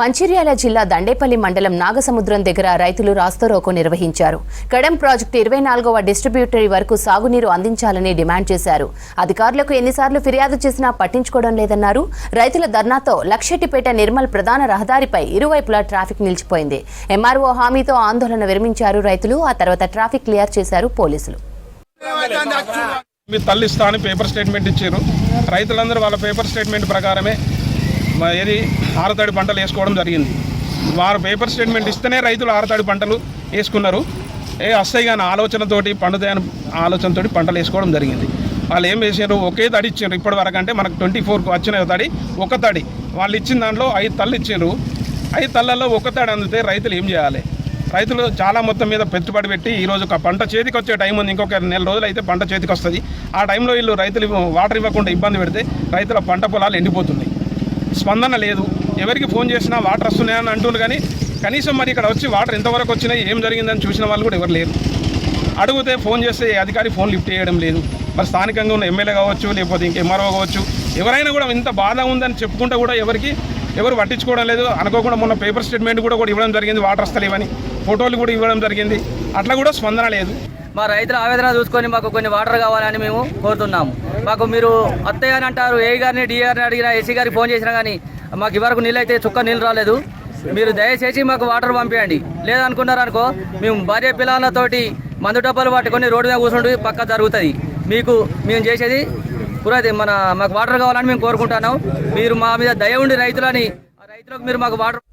మంచిర్యాల జిల్లా దండేపల్లి మండలం నాగసముద్రం దగ్గర రైతులు రాస్తారోకో నిర్వహించారు. కడెం ప్రాజెక్టు ఇరవై నాలుగవ డిస్ట్రిబ్యూటరీ వరకు సాగునీరు అందించాలని డిమాండ్ చేశారు. అధికారులకు ఎన్నిసార్లు ఫిర్యాదు చేసినా పట్టించుకోవడం లేదన్నారు. రైతుల ధర్నాతో లక్షెట్టిపేట నిర్మల్ ప్రధాన రహదారిపై ఇరువైపులా ట్రాఫిక్ నిలిచిపోయింది. ఎంఆర్ఓ హామీతో ఆందోళన విరమించారు రైతులు. ఆ తర్వాత ట్రాఫిక్ క్లియర్ చేశారు పోలీసులు. మీ తల్లి ఇస్తా అని పేపర్ స్టేట్మెంట్ ఇచ్చారు. రైతులందరూ వాళ్ళ పేపర్ స్టేట్మెంట్ ప్రకారమే ఏది ఆరతడి పంటలు వేసుకోవడం జరిగింది. వారు పేపర్ స్టేట్మెంట్ ఇస్తేనే రైతులు ఆరతడి పంటలు వేసుకున్నారు. ఏ వస్తాయి కానీ ఆలోచనతోటి పండుతాయని ఆలోచనతోటి పంటలు వేసుకోవడం జరిగింది. వాళ్ళు ఏం వేసారు ఒకే తడి ఇచ్చారు. ఇప్పటి వరకు అంటే మనకు ట్వంటీ ఫోర్కి వచ్చిన తడి ఒక తడి. వాళ్ళు ఇచ్చిన దాంట్లో ఐదు తల్లు ఇచ్చారు. ఐదు తళ్ళల్లో ఒక తడి అందితే రైతులు ఏం చేయాలి? రైతులు చాలా మొత్తం మీద పెట్టుబడి పెట్టి ఈ రోజు ఒక పంట చేతికి వచ్చే టైం ఉంది. ఇంకొక నెల రోజులు అయితే పంట చేతికి వస్తుంది. ఆ టైంలో వీళ్ళు రైతులు వాటర్ ఇవ్వకుండా ఇబ్బంది పెడితే రైతుల పంట పొలాలు ఎండిపోతున్నాయి. స్పందన లేదు. ఎవరికి ఫోన్ చేసినా వాటర్ వస్తున్నాయని అంటున్నారు కానీ కనీసం మరి ఇక్కడ వచ్చి వాటర్ ఎంతవరకు వచ్చినాయి ఏం జరిగిందని చూసిన వాళ్ళు కూడా ఎవరు లేరు. అడిగితే ఫోన్ చేస్తే ఏ అధికారి ఫోన్ లిఫ్ట్ చేయడం లేదు. మరి స్థానికంగా ఉన్న ఎమ్మెల్యే కావచ్చు లేకపోతే ఇంక ఎంఆర్ఓ కావచ్చు ఎవరైనా కూడా ఇంత బాధ ఉందని చెప్పుకుంటే కూడా ఎవరికి ఎవరు పట్టించుకోవడం లేదు. అనుకోకుండా మొన్న పేపర్ స్టేట్మెంట్ కూడా కూడా ఇవ్వడం జరిగింది వాటర్ వస్తలేవని ఫోటోలు కూడా ఇవ్వడం జరిగింది. అట్లా కూడా స్పందన లేదు. మా రైతుల ఆవేదన చూసుకొని మాకు కొన్ని వాటర్ కావాలని మేము కోరుతున్నాము. మాకు మీరు అత్తయ్య అని అంటారు ఏ గారిని డిఆర్ని అడిగినా ఏసీ గారికి ఫోన్ చేసినా కానీ మాకు ఇవరకు నీళ్ళు అయితే చుక్క నీళ్ళు రాలేదు. మీరు దయచేసి మాకు వాటర్ పంపించండి లేదనుకున్నారు అనుకో మేము భార్య పిల్లలతోటి మందు డబ్బాలు పట్టుకొని రోడ్డు మీద కూర్చుంటే పక్క జరుగుతుంది. మీకు మేము చేసేది పురాది మన మాకు వాటర్ కావాలని మేము కోరుకుంటున్నాం. మీరు మా మీద దయ ఉండి రైతులని రైతులకు మీరు మాకు వాటర్